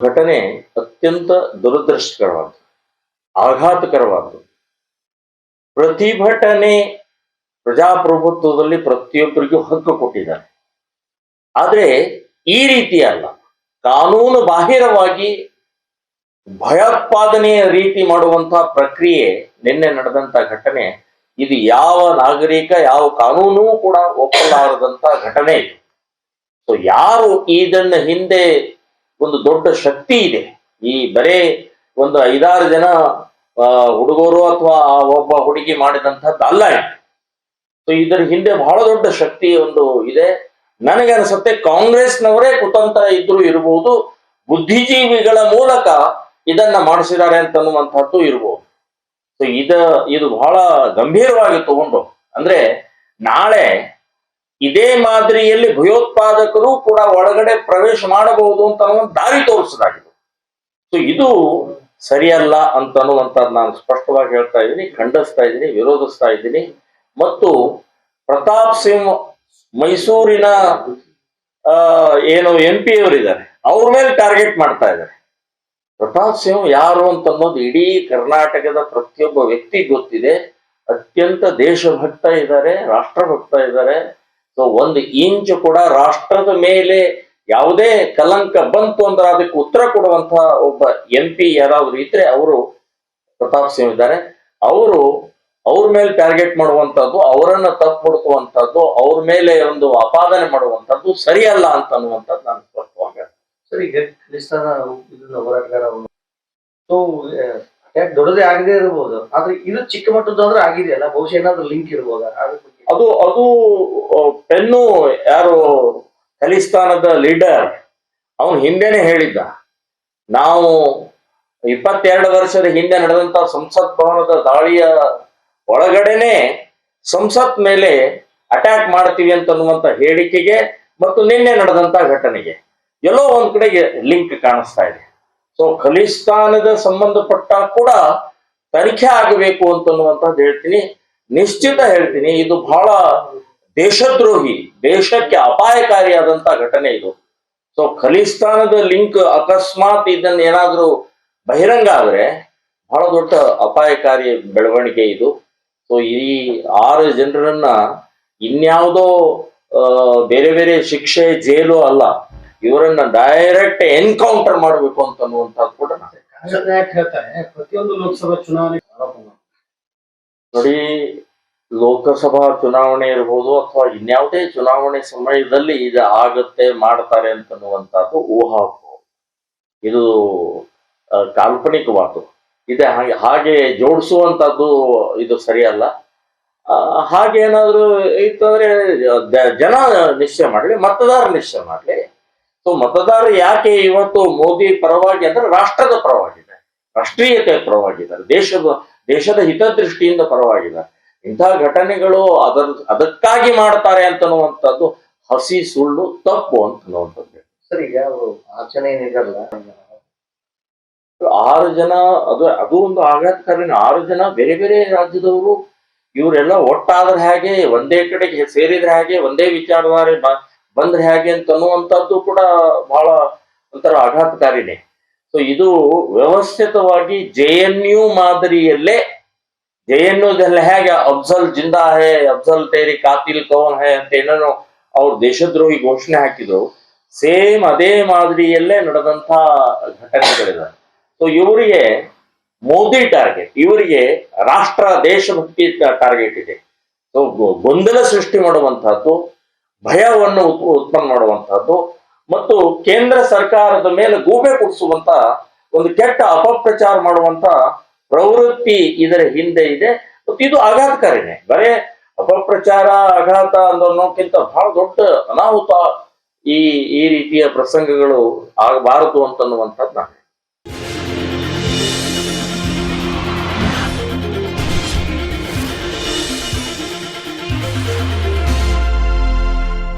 ಘಟನೆ ಅತ್ಯಂತ ದುರದೃಷ್ಟಕರವಾದ್ದು, ಆಘಾತಕರವಾದ್ದು. ಪ್ರತಿಭಟನೆ ಪ್ರಜಾಪ್ರಭುತ್ವದಲ್ಲಿ ಪ್ರತಿಯೊಬ್ಬರಿಗೂ ಹಕ್ಕು ಕೊಟ್ಟಿದ್ದಾರೆ. ಆದರೆ ಈ ರೀತಿ ಅಲ್ಲ. ಕಾನೂನು ಬಾಹಿರವಾಗಿ ಭಯೋತ್ಪಾದನೆಯ ರೀತಿ ಮಾಡುವಂತಹ ಪ್ರಕ್ರಿಯೆ ನಿನ್ನೆ ನಡೆದಂತ ಘಟನೆ, ಇದು ಯಾವ ನಾಗರಿಕ, ಯಾವ ಕಾನೂನು ಕೂಡ ಒಪ್ಪಲಾರದಂತ ಘಟನೆ ಇದು. ಸೊ ಯಾರು ಇದನ್ನ ಹಿಂದೆ ಒಂದು ದೊಡ್ಡ ಶಕ್ತಿ ಇದೆ. ಈ ಬರೇ ಒಂದು ಐದಾರು ಜನ ಹುಡುಗರು ಅಥವಾ ಒಬ್ಬ ಹುಡುಗಿ ಮಾಡಿದಂಥದ್ದು ಅಲ್ಲ ಸೊ ಇದರ ಹಿಂದೆ ಬಹಳ ದೊಡ್ಡ ಶಕ್ತಿ ಒಂದು ಇದೆ. ನನಗೆ ಅನಿಸುತ್ತೆ ಕಾಂಗ್ರೆಸ್ನವರೇ ಕುತಂತ್ರ ಇದ್ರು ಇರಬಹುದು ಬುದ್ಧಿಜೀವಿಗಳ ಮೂಲಕ ಇದನ್ನ ಮಾಡಿಸಿದ್ದಾರೆ ಅಂತನ್ನುವಂಥದ್ದು ಇರಬಹುದು ಸೊ ಇದ, ಇದು ಬಹಳ ಗಂಭೀರವಾಗಿ ತಗೊಂಡು, ಅಂದ್ರೆ ನಾಳೆ ಇದೇ ಮಾದರಿಯಲ್ಲಿ ಭಯೋತ್ಪಾದಕರು ಕೂಡ ಒಳಗಡೆ ಪ್ರವೇಶ ಮಾಡಬಹುದು ಅಂತ ಒಂದು ದಾರಿ ತೋರಿಸೋದಾಗಿದೆ. ಸೊ ಇದು ಸರಿಯಲ್ಲ ಅಂತ ಅನ್ನುವಂಥದ್ದು ನಾನು ಸ್ಪಷ್ಟವಾಗಿ ಹೇಳ್ತಾ ಇದ್ದೀನಿ, ಖಂಡಿಸ್ತಾ ಇದ್ದೀನಿ, ವಿರೋಧಿಸ್ತಾ ಇದ್ದೀನಿ. ಮತ್ತು ಪ್ರತಾಪ್ ಸಿಂಗ್ ಮೈಸೂರಿನ ಏನು ಎಂ ಪಿ ಅವರಿದ್ದಾರೆ, ಅವ್ರ ಮೇಲೆ ಟಾರ್ಗೆಟ್ ಮಾಡ್ತಾ ಇದ್ದಾರೆ. ಪ್ರತಾಪ್ ಸಿಂಗ್ ಯಾರು ಅಂತ ಅನ್ನೋದು ಇಡೀ ಕರ್ನಾಟಕದ ಪ್ರತಿಯೊಬ್ಬ ವ್ಯಕ್ತಿ ಗೊತ್ತಿದೆ. ಅತ್ಯಂತ ದೇಶಭಕ್ತ ಇದ್ದಾರೆ, ರಾಷ್ಟ್ರಭಕ್ತ ಇದ್ದಾರೆ. ಸೊ ಒಂದು ಇಂಚು ಕೂಡ ರಾಷ್ಟ್ರದ ಮೇಲೆ ಯಾವುದೇ ಕಲಂಕ ಬಂತು ಅಂದ್ರೆ ಅದಕ್ಕೆ ಉತ್ತರ ಕೊಡುವಂತಹ ಒಬ್ಬ ಎಂ ಪಿ ಯಾರಾದ್ರೂ ಇದ್ರೆ ಅವರು ಪ್ರತಾಪ್ ಸಿಂಗ್ ಇದ್ದಾರೆ. ಅವರು ಅವ್ರ ಮೇಲೆ ಟಾರ್ಗೆಟ್ ಮಾಡುವಂತದ್ದು ಅವರನ್ನ ತಪ್ಪು ಹುಡುಕುವಂತದ್ದು ಅವ್ರ ಮೇಲೆ ಒಂದು ಅಪಾದನೆ ಮಾಡುವಂತದ್ದು ಸರಿಯಲ್ಲ ಅಂತ ಅನ್ನುವಂಥದ್ದು ನಾನು ಸ್ಪಷ್ಟವಾಗಿ ಸರಿ ಹೋರಾಟಗಾರ ಅಟ್ಯಾಕ್ ದೊಡ್ಡದೇ ಆಗದೆ ಇರಬಹುದು ಆದ್ರೆ ಇದು ಚಿಕ್ಕ ಮಟ್ಟದ್ದು ಅಂದ್ರೆ ಆಗಿದೆಯಲ್ಲ? ಬಹುಶಃ ಏನಾದ್ರೂ ಲಿಂಕ್ ಇರ್ಬೋದ? ಅದು ಅದು ಪೆನ್ನು ಯಾರು ಖಲಿಸ್ತಾನದ ಲೀಡರ್, ಅವನು ಹಿಂದೆನೆ ಹೇಳಿದ್ದ. ನಾವು ಇಪ್ಪತ್ತೆರಡು ವರ್ಷದ ಹಿಂದೆ ನಡೆದಂತ ಸಂಸತ್ ಭವನದ ದಾಳಿಯ ಒಳಗಡೆನೆ ಸಂಸತ್ ಮೇಲೆ ಅಟ್ಯಾಕ್ ಮಾಡ್ತೀವಿ ಅಂತನ್ನುವಂತ ಹೇಳಿಕೆಗೆ ಮತ್ತು ನಿನ್ನೆ ನಡೆದಂತ ಘಟನೆಗೆ. ಎಲ್ಲೋ ಒಂದ್ ಕಡೆಗೆ ಲಿಂಕ್ ಕಾಣಿಸ್ತಾ ಇದೆ. ಸೊ ಖಲಿಸ್ತಾನದ ಸಂಬಂಧಪಟ್ಟ ಕೂಡ ತನಿಖೆ ಆಗಬೇಕು ಅಂತನ್ನುವಂಥದ್ದು ಹೇಳ್ತೀನಿ. ನಿಶ್ಚಿತ ಹೇಳ್ತೀನಿ, ಇದು ಬಹಳ ದೇಶದ್ರೋಹಿ ದೇಶಕ್ಕೆ ಅಪಾಯಕಾರಿಯಾದಂತ ಘಟನೆ ಇದು. ಸೊ ಖಲಿಸ್ತಾನದ ಲಿಂಕ್ ಅಕಸ್ಮಾತ್ ಇದನ್ನ ಏನಾದ್ರೂ ಬಹಿರಂಗ ಆದ್ರೆ ಬಹಳ ದೊಡ್ಡ ಅಪಾಯಕಾರಿ ಬೆಳವಣಿಗೆ ಇದು. ಸೊ ಈ ಆರು ಜನರನ್ನ ಇನ್ಯಾವುದೋ ಬೇರೆ ಬೇರೆ ಶಿಕ್ಷೆ ಜೈಲು ಅಲ್ಲ ಇವರನ್ನ ಡೈರೆಕ್ಟ್ ಎನ್ಕೌಂಟರ್ ಮಾಡಬೇಕು ಅಂತ ಅಂತನ್ನುವಂಥದ್ದು ಕೂಡ ಹೇಳ್ತಾರೆ ಪ್ರತಿಯೊಂದು ಲೋಕಸಭಾ ಚುನಾವಣೆ ನೋಡಿ ಲೋಕಸಭಾ ಚುನಾವಣೆ ಇರ್ಬೋದು ಅಥವಾ ಇನ್ಯಾವುದೇ ಚುನಾವಣೆ ಸಮಯದಲ್ಲಿ ಇದು ಆಗತ್ತೆ, ಮಾಡ್ತಾರೆ ಅಂತನ್ನುವಂಥದ್ದು ಊಹಾಪು ಇದು ಕಾಲ್ಪನಿಕವಾದು ಇದೆ ಹಾಗೆ ಹಾಗೆ ಜೋಡಿಸುವಂಥದ್ದು ಇದು ಸರಿಯಲ್ಲ. ಹಾಗೆ ಏನಾದ್ರು ಇತ್ತಂದ್ರೆ ಜನ ನಿಶ್ಚಯ ಮಾಡಲಿ ಮತದಾರ ನಿಶ್ಚಯ ಮಾಡಲಿ. ಸೊ ಮತದಾರ ಯಾಕೆ ಇವತ್ತು ಮೋದಿ ಪರವಾಗಿ ಅಂದ್ರೆ ರಾಷ್ಟ್ರದ ಪರವಾಗಿದೆ. ರಾಷ್ಟ್ರೀಯತೆ ಪರವಾಗಿದ್ದಾರೆ ದೇಶದ ದೇಶದ ಹಿತದೃಷ್ಟಿಯಿಂದ ಪರವಾಗಿದ್ದಾರೆ ಇಂತಹ ಘಟನೆಗಳು ಅದರ ಅದಕ್ಕಾಗಿ ಮಾಡ್ತಾರೆ ಅಂತನ್ನುವಂಥದ್ದು ಹಸಿ ಸುಳ್ಳು ತಪ್ಪು ಅಂತನ್ನುವಂಥದ್ದು. ಸರ್ ಈಗ ಅವರು ಆಚರಣೆ ಏನಿರಲ್ಲ ಆರು ಜನ ಅದು ಅದು ಒಂದು ಆಘಾತಕಾರಿನ ಆರು ಜನ ಬೇರೆ ಬೇರೆ ರಾಜ್ಯದವರು ಇವರೆಲ್ಲ ಒಟ್ಟಾದ್ರೆ ಹೇಗೆ ಒಂದೇ ಕಡೆಗೆ ಸೇರಿದ್ರೆ ಹೇಗೆ ಒಂದೇ ವಿಚಾರಧಾರೆ ಬ- ಬಂದ್ರೆ ಹೇಗೆ ಅಂತ ಅನ್ನುವಂಥದ್ದು ಕೂಡ ಬಹಳ ಒಂಥರ ಆಘಾತಕಾರಿನೇ. ಸೊ ಇದು ವ್ಯವಸ್ಥಿತವಾಗಿ ಜೆ ಎನ್ ಯು ಮಾದರಿಯಲ್ಲೇ ಜೆ ಎನ್ ಯುದಲ್ಲಿ ಹೇಗೆ, ಅಫ್ಜಲ್ ಜಿಂದಾ ಹೇ, ಅಫ್ಜಲ್ ತೇರಿ ಕಾತಿಲ್ ಕೌನ್ ಹೇ ಅಂತ ಏನೇನೋ ಅವ್ರು ದೇಶದ್ರೋಹಿ ಘೋಷಣೆ ಹಾಕಿದ್ರು. ಸೇಮ್ ಅದೇ ಮಾದರಿಯಲ್ಲೇ ನಡೆದಂತ ಘಟನೆಗಳಿದೆ ಸೊ ಇವರಿಗೆ ಮೋದಿ ಟಾರ್ಗೆಟ್ ಇವರಿಗೆ ರಾಷ್ಟ್ರ ದೇಶಭಕ್ತಿ ಟಾರ್ಗೆಟ್ ಇದೆ. ಸೊ ಗೊಂದಲ ಸೃಷ್ಟಿ ಮಾಡುವಂತಹದ್ದು ಭಯವನ್ನು ಉತ್- ಉತ್ಪನ್ನ ಮಾಡುವಂತಹದ್ದು ಮತ್ತು ಕೇಂದ್ರ ಸರ್ಕಾರದ ಮೇಲೆ ಗೂಬೆ ಕುಡಿಸುವಂತ ಒಂದು ಕೆಟ್ಟ ಅಪಪ್ರಚಾರ ಮಾಡುವಂತ ಪ್ರವೃತ್ತಿ ಇದರ ಹಿಂದೆ ಇದೆ. ಮತ್ತು ಇದು ಆಘಾತಕಾರಿನೇ. ಬರೇ ಅಪಪ್ರಚಾರ, ಆಘಾತ ಅನ್ನೋಕ್ಕಿಂತ ಬಹಳ ದೊಡ್ಡ ಅನಾಹುತ ಈ ಈ ರೀತಿಯ ಪ್ರಸಂಗಗಳು ಆಗಬಾರದು ಅಂತನ್ನುವಂಥದ್ದು ನಾನು